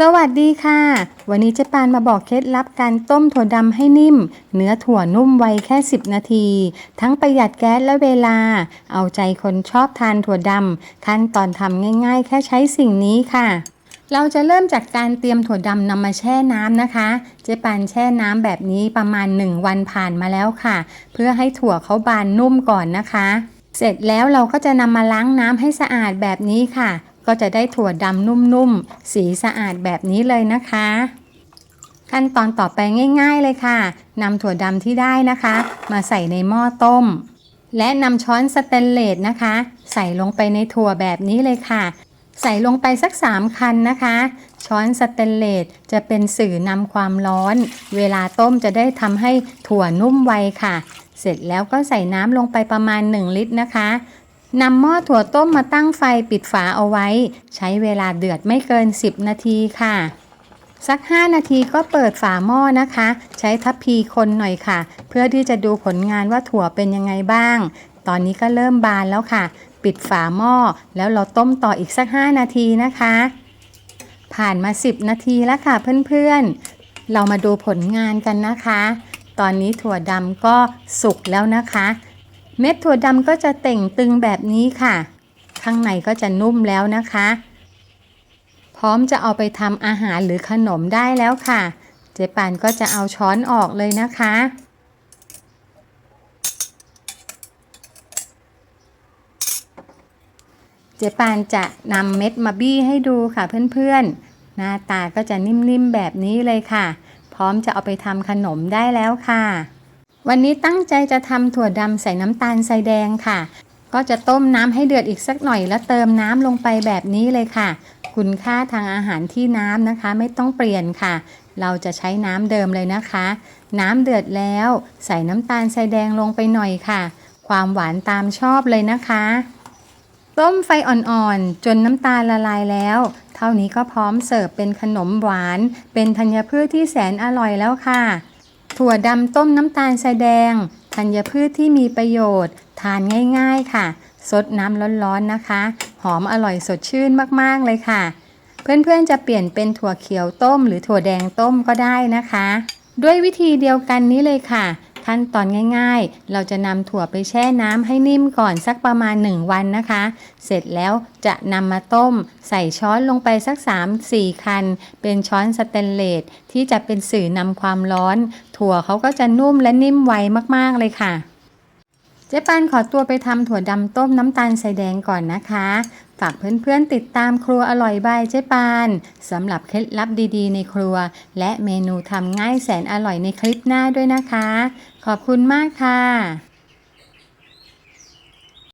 สวัสดีค่ะ วันนี้เจ๊ปานมาบอกเคล็ดลับการต้มถั่วดำให้นิ่ม เนื้อถั่วนุ่มไวแค่ 10 นาที ทั้งประหยัดแก๊สและเวลา เอาใจคนชอบทานถั่วดำขั้นตอนทำง่าย ๆ แค่ใช้สิ่งนี้ค่ะเราจะเริ่มจากการเตรียมถั่วดำนำมาแช่น้ำนะคะ เจ๊ปานแช่น้ำแบบนี้ประมาณ 1 วันผ่านมาแล้วค่ะ เพื่อให้ถั่วเขาบานนุ่มก่อนนะคะ เสร็จแล้วเราก็จะนำมาล้างน้ำให้สะอาดแบบนี้ค่ะ ก็จะได้ถั่วดำนุ่มๆ สีสะอาดแบบนี้เลยนะคะ ขั้นตอนต่อไปง่าย ๆเลยค่ะนำถั่วดำที่ได้นะคะ มาใส่ในหม้อต้ม และนำช้อนสเตนเลสนะคะ ใส่ลงไปในถั่วแบบนี้เลยค่ะ ใส่ลงไปสัก 3 คันนะคะ ช้อนสเตนเลสจะเป็นสื่อนำความร้อน เวลาต้มจะได้ทำให้ถั่วนุ่มไวค่ะ เสร็จแล้วก็ใส่น้ำลงไปประมาณ 1 ลิตรนะคะ นำหม้อถั่วต้มมาตั้งไฟปิดฝาเอาไว้ ใช้เวลาเดือดไม่เกิน 10 นาทีค่ะ สัก 5 นาทีก็เปิดฝาหม้อนะคะ ใช้ทัพพีคนหน่อยค่ะ เพื่อที่จะดูผลงานว่าถั่วเป็นยังไงบ้าง ตอนนี้ก็เริ่มบานแล้วค่ะ ปิดฝาหม้อ แล้วเราต้มต่ออีกสัก 5 นาทีนะคะ ผ่านมา 10 นาทีแล้วค่ะเพื่อนๆ เรามาดูผลงานกันนะคะ ตอนนี้ถั่วดำก็สุกแล้วนะคะ เม็ดถั่วดำก็จะเต่งตึงแบบนี้ค่ะ ข้างในก็จะนุ่มแล้วนะคะ พร้อมจะเอาไปทำอาหารหรือขนมได้แล้วค่ะ เจปานก็จะเอาช้อนออกเลยนะคะ เจปานจะนำเม็ดมาบี้ให้ดูค่ะเพื่อนๆ หน้าตาก็จะนิ่มๆแบบนี้เลยค่ะ พร้อมจะเอาไปทำขนมได้แล้วค่ะ วันนี้ตั้งใจจะทำถั่วดำใส่น้ำตาลใส่แดงค่ะ ก็จะต้มน้ำให้เดือดอีกสักหน่อยแล้วเติมน้ำลงไปแบบนี้เลยค่ะ คุณค่าทางอาหารที่น้ำนะคะ ไม่ต้องเปลี่ยนค่ะ เราจะใช้น้ำเดิมเลยนะคะ น้ำเดือดแล้ว ใส่น้ำตาลใส่แดงลงไปหน่อยค่ะ ความหวานตามชอบเลยนะคะต้มไฟอ่อนๆ จนน้ำตาลละลายแล้ว เท่านี้ก็พร้อมเสิร์ฟเป็นขนมหวาน เป็นธัญพืชที่แสนอร่อยแล้วค่ะ ถั่วดำต้มน้ำตาลทรายแดงธัญพืชที่มีประโยชน์ ทานง่ายๆค่ะ สดน้ำร้อนๆนะคะ หอมอร่อยสดชื่นมากๆเลยค่ะ เพื่อนๆจะเปลี่ยนเป็นถั่วเขียวต้ม หรือถั่วแดงต้มก็ได้นะคะ ด้วยวิธีเดียวกันนี้เลยค่ะ ขั้นตอนง่ายๆ เราจะนำถั่วไปแช่น้ำให้นิ่มก่อนสักประมาณ 1 วันนะคะ เสร็จแล้วจะนำมาต้ม ใส่ช้อนลงไปสัก 3-4 คัน เป็นช้อนสเตนเลสที่จะเป็นสื่อนำความร้อน ถั่วเขาก็จะนุ่มและนิ่มไวมากๆเลยค่ะเจ๊ปานขอตัวไปทำถั่วดำต้มน้ำตาลใส่แดงก่อนนะคะ ฝากเพื่อนๆติดตามครัวอร่อยบายเจ๊ปานสำหรับเคล็ดลับดีๆ ในครัว และเมนูทำง่ายแสนอร่อยในคลิปหน้าด้วยนะคะ ขอบคุณมากค่ะ